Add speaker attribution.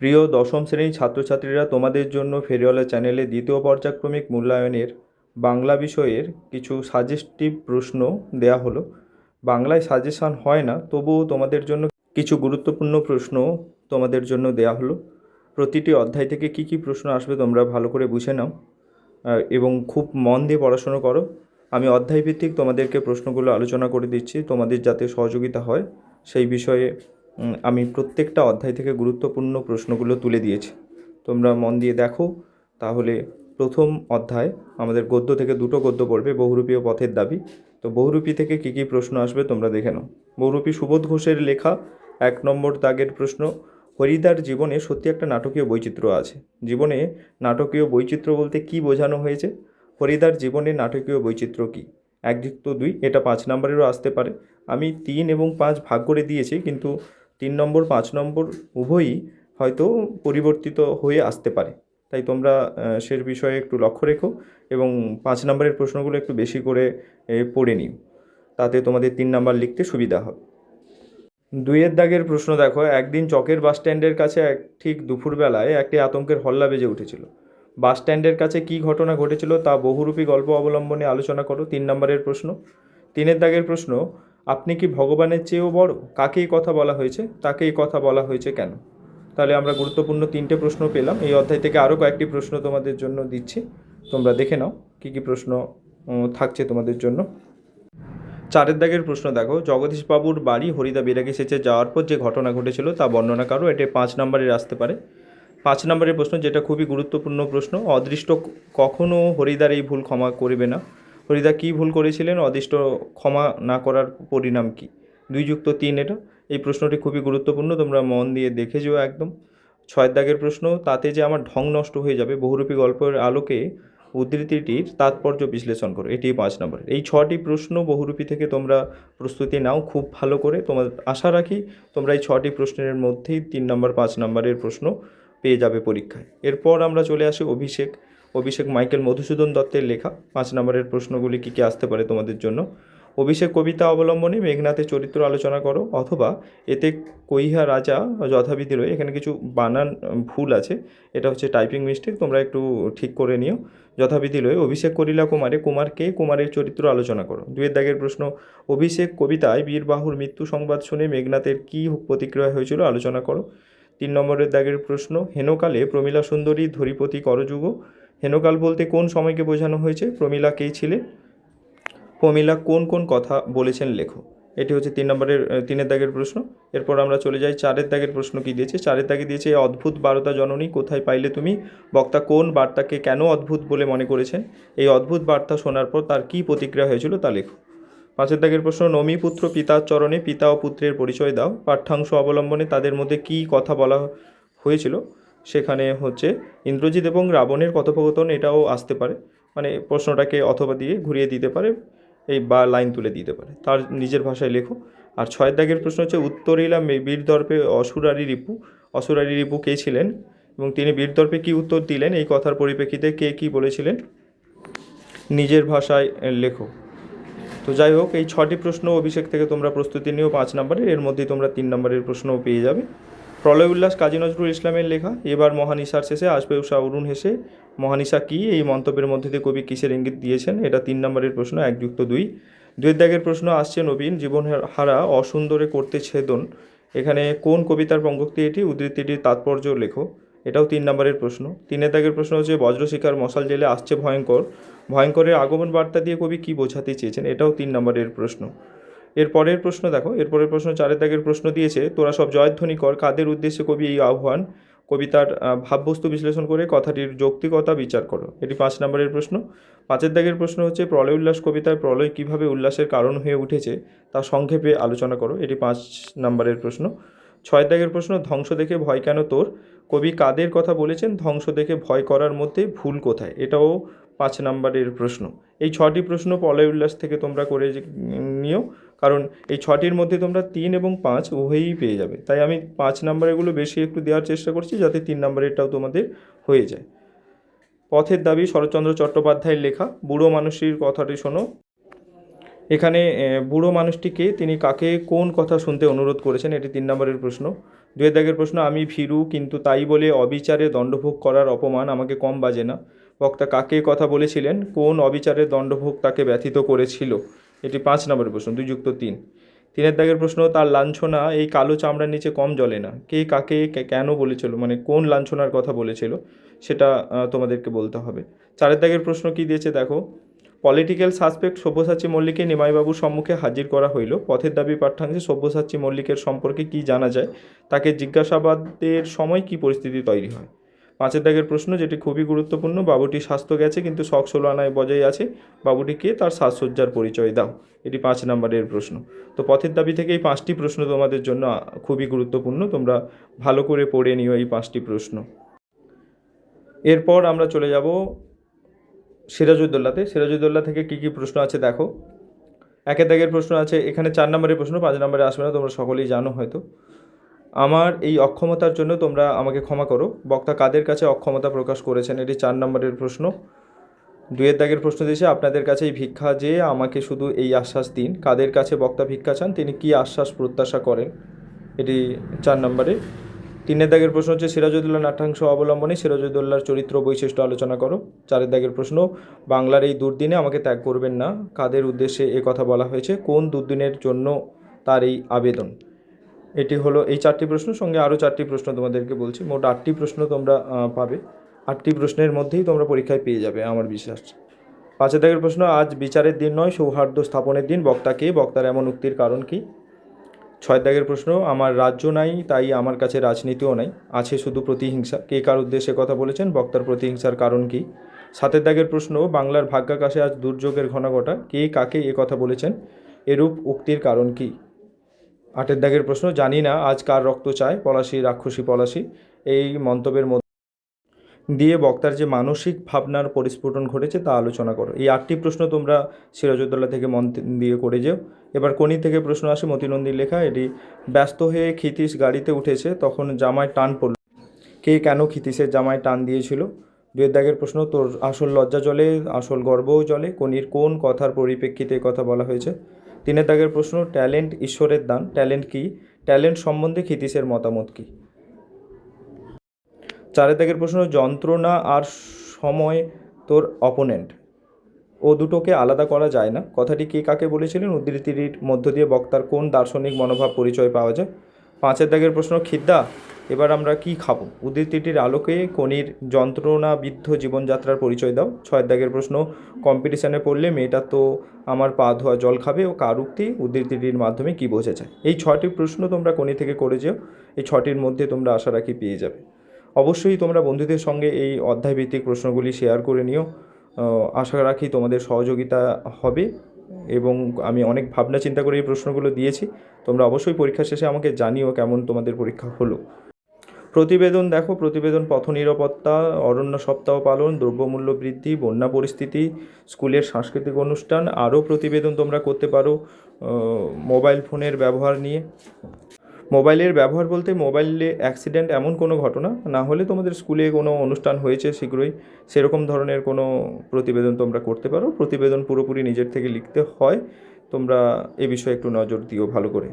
Speaker 1: প্রিয় দশম শ্রেণির ছাত্রছাত্রীরা, তোমাদের জন্য ফেরিওয়ালা চ্যানেলে দ্বিতীয় পর্যায়ক্রমিক মূল্যায়নের বাংলা বিষয়ের কিছু সাজেস্টিভ প্রশ্ন দেয়া হলো। বাংলায় সাজেশন হয় না, তবুও তোমাদের জন্য কিছু গুরুত্বপূর্ণ প্রশ্ন তোমাদের জন্য দেয়া হলো। প্রতিটি অধ্যায় থেকে কী কী প্রশ্ন আসবে তোমরা ভালো করে বুঝে নাও এবং খুব মন দিয়ে পড়াশুনো করো। আমি অধ্যায়ভিত্তিক তোমাদেরকে প্রশ্নগুলো আলোচনা করে দিচ্ছি, তোমাদের যাতে সহযোগিতা হয়, সেই বিষয়ে আমি প্রত্যেকটা অধ্যায় থেকে গুরুত্বপূর্ণ প্রশ্নগুলো তুলে দিয়েছি। তোমরা মন দিয়ে দেখো, তাহলে প্রথম অধ্যায়, আমাদের গদ্য থেকে দুটো গদ্য পড়বে, বহুরূপী ও পথের দাবি। তো বহুরূপী থেকে কী কী প্রশ্ন আসবে তোমরা দেখে নাও। বহুরূপী সুবোধ ঘোষের লেখা, এক নম্বর দাগের প্রশ্ন, হরিদার জীবনে সত্যি একটা নাটকীয় বৈচিত্র্য আছে। জীবনে নাটকীয় বৈচিত্র্য বলতে কি বোঝানো হয়েছে? হরিদার জীবনে নাটকীয় বৈচিত্র্য কী? একযুক্ত দুই, এটা পাঁচ নম্বরেরও আসতে পারে। আমি তিন এবং পাঁচ ভাগ করে দিয়েছি, কিন্তু তিন নম্বর, পাঁচ নম্বর উভয়ই হয়তো পরিবর্তিত হয়ে আসতে পারে। তাই তোমরা সে বিষয়ে একটু লক্ষ্য রেখো এবং পাঁচ নম্বরের প্রশ্নগুলো একটু বেশি করে পড়ে নিও। তাতে তোমাদের তিন নাম্বার লিখতে সুবিধা হবে। দুইয়ের দাগের প্রশ্ন দেখো, একদিন চকের বাস স্ট্যান্ডের কাছে এক, ঠিক দুপুরবেলায় একটি আতঙ্কের হল্লা বেজে উঠেছিল। বাস স্ট্যান্ডের কাছে কী ঘটনা ঘটেছিল তা বহুরূপী গল্প অবলম্বনে আলোচনা করো। তিন নম্বরের প্রশ্ন। তিনের দাগের প্রশ্ন, আপনি কি ভগবানের চেয়েও বড়? কাকে এই কথা বলা হয়েছে? তাকে এই কথা বলা হয়েছে কেন? তাহলে আমরা গুরুত্বপূর্ণ তিনটে প্রশ্ন পেলাম। এই অধ্যায় থেকে আরও কয়েকটি প্রশ্ন তোমাদের জন্য দিচ্ছি। তোমরা দেখে নাও কী কী প্রশ্ন থাকছে তোমাদের জন্য। চারের দাগের প্রশ্ন দেখো। জগদীশবাবুর বাড়ি হরিদা বিরাগী সেচে যাওয়ার পর যে ঘটনা ঘটেছিল তা বর্ণনা করো। এটি পাঁচ নম্বরের আসতে পারে। পাঁচ নম্বরের প্রশ্ন, যেটা খুবই গুরুত্বপূর্ণ প্রশ্ন, অদৃষ্ট কখনও হরিদার এই ভুল ক্ষমা করবে না। হরিদা কী ভুল করেছিলেন? অদৃষ্ট ক্ষমা না করার পরিণাম কী? দুই যুক্ত তিন এটা। এই প্রশ্নটি খুবই গুরুত্বপূর্ণ, তোমরা মন দিয়ে দেখে যেও একদম। ছয় দাগের প্রশ্ন, তাতে যে আমার ঢং নষ্ট হয়ে যাবে, বহুরূপী গল্পের আলোকে উদ্ধৃতিটির তাৎপর্য বিশ্লেষণ করো। এটি পাঁচ নম্বর এই ছটি প্রশ্ন বহুরূপী থেকে তোমরা প্রস্তুতি নাও খুব ভালো করে। তোমার আশা রাখি তোমরা এই ছটি প্রশ্নের মধ্যেই তিন নম্বর, পাঁচ নম্বরের প্রশ্ন পেয়ে যাবে পরীক্ষায়। এরপর আমরা চলে আসি অভিষেক। অভিষেক মাইকেল মধুসূদন দত্তের লেখা। পাঁচ নম্বরের প্রশ্নগুলি কী কী আসতে পারে তোমাদের জন্য? অভিষেক কবিতা অবলম্বনে মেঘনাথের চরিত্র আলোচনা করো, অথবা এতে কৈহা রাজা যথাবিধি রয়ে, এখানে কিছু বানান ভুল আছে, এটা হচ্ছে টাইপিং মিস্টেক তোমরা একটু ঠিক করে নিও। যথাবিধি লয়ে অভিষেক করিলা কুমারে কুমারকে কুমারের চরিত্র আলোচনা করো। দুয়ের দাগের প্রশ্ন, অভিষেক কবিতায় বীরবাহুর মৃত্যু সংবাদ শুনে মেঘনাথের কী প্রতিক্রিয়া হয়েছিল আলোচনা করো। তিন নম্বরের দাগের প্রশ্ন, হেনকালে প্রমীলা সুন্দরী, ধরিপতি, করযুগ। হেনকাল বলতে কোন সময়কে বোঝানো হয়েছে? প্রমীলা কে ছিলেন? প্রমীলা কোন কোন কথা বলেছেন লেখো। এটি হচ্ছে তিন নম্বরের তিনের দাগের প্রশ্ন। এরপর আমরা চলে যাই, চারের দাগের প্রশ্ন কি দিয়েছে? চারের দাগে দিয়েছে, "এ অদ্ভুত বার্তা জননী, কোথায় পাইলে তুমি? বক্তা কোন বার্তাকে কেন অদ্ভুত বলে মনে করেছেন? এই অদ্ভুত বার্তা শোনার পর তার কী প্রতিক্রিয়া হয়েছিল তা লেখো। পাঁচের দাগের প্রশ্ন, নমি পুত্র পিতার চরণে পিতা ও পুত্রের পরিচয় দাও। পাঠ্যাংশ অবলম্বনে তাদের মধ্যে কী কথা বলা হয়েছিল? সেখানে হচ্ছে, ইন্দ্রজিৎ এবং রাবণের কথোপকথন এটাও আসতে পারে। মানে প্রশ্নটাকে অথবা দিয়ে ঘুরিয়ে দিতে পারে, এই বা লাইন তুলে দিতে পারে। তার নিজের ভাষায় লেখো। আর ছয়ের দাগের প্রশ্ন হচ্ছে, উত্তরিলা বীরদর্পে অসুরারি রিপু অসুরারি রিপু কে ছিলেন? এবং তিনি বীরদর্পে কী উত্তর দিলেন? এই কথার পরিপ্রেক্ষিতে কে কী বলেছিলেন? নিজের ভাষায় লেখো। তো যাই হোক, এই ছটি প্রশ্ন অভিষেক থেকে তোমরা প্রস্তুতি নিও, পাঁচ নম্বরের। এর মধ্যেই তোমরা তিন নম্বরের প্রশ্নও পেয়ে যাবে। প্রলয় উল্লাস, কাজী নজরুল ইসলামের লেখা। এবার মহানিশার শেষে আসবে উষা অরুণ হেসে। মহানিশা কী? এই মন্তব্যের মধ্যে দিয়ে কবি কিসের ইঙ্গিত দিয়েছেন? এটা তিন নম্বরের প্রশ্ন, একযুক্ত দুই। দুই দাগের প্রশ্ন আসছে নবীন জীবন হারা অসুন্দরে করতে ছেদন। এখানে কোন কবিতার পঙ্গক্তি এটি? উদ্ধৃতিটির তাৎপর্য লেখো। এটাও তিন নম্বরের প্রশ্ন। তিনের দাগের প্রশ্ন হচ্ছে বজ্রশিকার মশাল জেলে আসছে ভয়ঙ্কর। ভয়ঙ্করের আগমন বার্তা দিয়ে কবি কী বোঝাতে চেয়েছেন? এটাও তিন নম্বরের প্রশ্ন। এর পরের প্রশ্ন দেখো, এর পরের প্রশ্ন চারের দাগের প্রশ্ন দিয়েছে, তোরা সব জয়ধ্বনি কর কাদের উদ্দেশ্যে কবি এই আহ্বান? কবিতার ভাববস্তু বিশ্লেষণ করে কথাটির যৌক্তিকতা বিচার করো। এটি পাঁচ নম্বরের প্রশ্ন। পাঁচের দাগের প্রশ্ন হচ্ছে, প্রলয় উল্লাস কবিতায় প্রলয় কীভাবে উল্লাসের কারণ হয়ে উঠেছে, তা সংক্ষেপে আলোচনা করো। এটি পাঁচ নম্বরের প্রশ্ন। ছয় দাগের প্রশ্ন, ধ্বংস দেখে ভয় কেন তোর? কবি কাদের কথা বলেছেন, ধ্বংস দেখে ভয় করার মধ্যে ভুল কোথায়? এটাও পাঁচ নম্বরের প্রশ্ন। এই ছটি প্রশ্ন প্রলয় উল্লাস থেকে তোমরা করে নিও, কারণ এই ছটির মধ্যে তোমরা তিন এবং পাঁচ উভয়ই পেয়ে যাবে। তাই আমি পাঁচ নম্বরেরগুলো বেশি একটু দেওয়ার চেষ্টা করছি, যাতে তিন নম্বরেরটাও তোমাদের হয়ে যায়। পথের দাবি, শরৎচন্দ্র চট্টোপাধ্যায়ের লেখা, বুড়ো মানুষের কথাটি শোনো। এখানে বুড়ো মানুষটিকে তিনি কাকে কোন কথা শুনতে অনুরোধ করেছেন এটি তিন নম্বরের প্রশ্ন। দুয়ের দাগের প্রশ্ন, আমি ভীরু, কিন্তু তাই বলে অবিচারে দণ্ডভোগ করার অপমান আমাকে কম বাজে না। বক্তা, কাকে কথা বলেছিলেন? কোন অবিচারের দণ্ডভোগ তাকে ব্যথিত করেছিল? এটি পাঁচ নম্বরের প্রশ্ন, দুই যুক্ত তিন। তিনের দাগের প্রশ্ন, তার লাঞ্ছনা এই কালো চামড়ার নিচে কম জ্বলে না। কে কাকে কেন বলেছিল? মানে কোন লাঞ্ছনার কথা বলেছিল? সেটা তোমাদেরকে বলতে হবে। চারের দাগের প্রশ্ন কি দিয়েছে দেখো পলিটিক্যাল সাসপেক্ট সব্যসাচী মল্লিককে নিমাইবাবুর সম্মুখে হাজির করা হইল। পথের দাবি পাঠ্যাংশে সব্যসাচী মল্লিকের সম্পর্কে কি জানা যায়, তাকে জিজ্ঞাসাবাদের সময় কি পরিস্থিতি তৈরি হয়? পাঁচের দাগের প্রশ্ন, যেটি খুবই গুরুত্বপূর্ণ, বাবুটি স্বাস্থ্য গেছে কিন্তু শখ ষোলো আনায় বজায় আছে বাবুটিকে তার সাজসজ্জার পরিচয় দাও? এটি পাঁচ নম্বরের প্রশ্ন। তো পথের দাবি থেকে এই পাঁচটি প্রশ্ন তোমাদের জন্য খুবই গুরুত্বপূর্ণ, তোমরা ভালো করে পড়ে নিও এই পাঁচটি প্রশ্ন। এরপর আমরা চলে যাব সিরাজউদ্দৌলাতে, সিরাজউদ্দৌলা থেকে কী কী প্রশ্ন আছে দেখো। একের দাগের প্রশ্ন আছে, এখানে চার নম্বরের প্রশ্ন, পাঁচ নম্বরে আসবে না, তোমরা সকলেই জানো হয়তো। আমার এই অক্ষমতার জন্য তোমরা আমাকে ক্ষমা করো। বক্তা কাদের কাছে অক্ষমতা প্রকাশ করেছেন, এটি চার নম্বরের প্রশ্ন। দুয়ের দাগের প্রশ্ন দিয়েছে, আপনাদের কাছে এই ভিক্ষা যে আমাকে শুধু এই আশ্বাস দিন, কাদের কাছে বক্তা ভিক্ষা চান, তিনি কি আশ্বাস প্রত্যাশা করেন? এটি চার নম্বরে। তিনের দাগের প্রশ্ন হচ্ছে সিরাজউদ্দৌলা নাট্যাংশ অবলম্বনে সিরাজউদ্দৌলার চরিত্র বৈশিষ্ট্য আলোচনা করো। চারের দাগের প্রশ্ন, বাংলার এই দুর্দিনে আমাকে ত্যাগ করবেন না। কাদের উদ্দেশ্যে এ কথা বলা হয়েছে? কোন দুর্দিনের জন্য তার এই আবেদন? এটি হলো এই চারটি প্রশ্ন, সঙ্গে আরও চারটি প্রশ্ন তোমাদেরকে বলছি। মোট আটটি প্রশ্ন তোমরা পাবে। আটটি প্রশ্নের মধ্যেই তোমরা পরীক্ষায় পেয়ে যাবে, আমার বিশ্বাস। পাঁচের দাগের প্রশ্ন, আজ বিচারের দিন নয়, সৌহার্দ্য স্থাপনের দিন। বক্তা কে? বক্তার এমন উক্তির কারণ কি? ছয় দাগের প্রশ্ন, আমার রাজ্য নাই, তাই আমার কাছে রাজনীতিও নাই। আছে শুধু প্রতিহিংসা। কে কার উদ্দেশ্যে কথা বলেছেন? বক্তার প্রতিহিংসার কারণ কি? সাতের দাগের প্রশ্ন, বাংলার ভাগ্যাকাশে আজ দুর্যোগের ঘনাঘটা। কে কাকে এ কথা বলেছেন? এরূপ উক্তির কারণ কি? আটের দাগের প্রশ্ন, জানি না আজ কার রক্ত চায় পলাশি, রাক্ষসী পলাশি। এই মন্তব্যের মধ্যে দিয়ে বক্তার যে মানসিক ভাবনার পরিস্ফুটন ঘটেছে তা আলোচনা করো। এই আটটি প্রশ্ন তোমরা সিরাজউদ্দৌলা থেকে মন দিয়ে করে যেও। এবার কোনি থেকে প্রশ্ন আসে মতিনন্দীর লেখা, এটি, ব্যস্ত হয়ে ক্ষিতীশ গাড়িতে উঠেছে, তখন জামায় টান পড়ল। কে কেন ক্ষিতীশের জামায় টান দিয়েছিল? দুয়ের দাগের প্রশ্ন, তোর আসল লজ্জা জলে, আসল গর্বও জলে। কোনির কোন কথার পরিপ্রেক্ষিতে কথা বলা হয়েছে? তিনের দাগের প্রশ্ন, ট্যালেন্ট ঈশ্বরের দান। ট্যালেন্ট কি? ট্যালেন্ট সম্বন্ধে ক্ষিতীশের মতামত কী? চারের দাগের প্রশ্ন, যন্ত্রণা আর সময় তোর অপোনেন্ট ও দুটোকে আলাদা করা যায় না। কথাটি কে কাকে বলেছিলেন? উদ্ধৃতির মধ্য দিয়ে বক্তার কোন দার্শনিক মনোভাব পরিচয় পাওয়া যায়? পাঁচের দাগের প্রশ্ন, খিদ্দা, এবার আমরা কি খাব? উদ্ধৃতিটির আলোকে কনির যন্ত্রণাবিদ্ধ জীবনযাত্রার পরিচয় দাও। ছয়ের দাগের প্রশ্ন কম্পিটিশানে পড়লে মেয়েটা তো আমার পা ধোয়া জল খাবে, ও কার উক্তি? উদ্ধৃতিটির মাধ্যমে কি বোঝা যায়? এই ছয়টি প্রশ্ন তোমরা কোনি থেকে করে যেও। এই ছটির মধ্যে তোমরা আশা রাখি পেয়ে যাবে। অবশ্যই তোমরা বন্ধুদের সঙ্গে এই অধ্যায়ভিত্তিক প্রশ্নগুলি শেয়ার করে নিও। আশা রাখি তোমাদের সহযোগিতা হবে এবং আমি অনেক ভাবনা চিন্তা করে এই প্রশ্নগুলো দিয়েছি। তোমরা অবশ্যই পরীক্ষা শেষে আমাকে জানিও কেমন তোমাদের পরীক্ষা হলো। প্রতিবেদন দেখো, প্রতিবেদন পথ নিরাপত্তা, অরণ্য সপ্তাহ পালন, দ্রব্যমূল্য বৃদ্ধি, বন্যা পরিস্থিতি, স্কুলের সাংস্কৃতিক অনুষ্ঠান, আরও প্রতিবেদন তোমরা করতে পারো মোবাইল ফোনের ব্যবহার নিয়ে। মোবাইলের ব্যবহার বলতে মোবাইলে অ্যাক্সিডেন্ট এমন কোনো ঘটনা? না হলে তোমাদের স্কুলে কোনো অনুষ্ঠান হয়েছে শীঘ্রই? সেরকম ধরনের কোনো প্রতিবেদন তোমরা করতে পারো? প্রতিবেদন পুরোপুরি নিজের থেকে লিখতে হয়। তোমরা এ বিষয়ে একটু নজর দিও ভালো করে।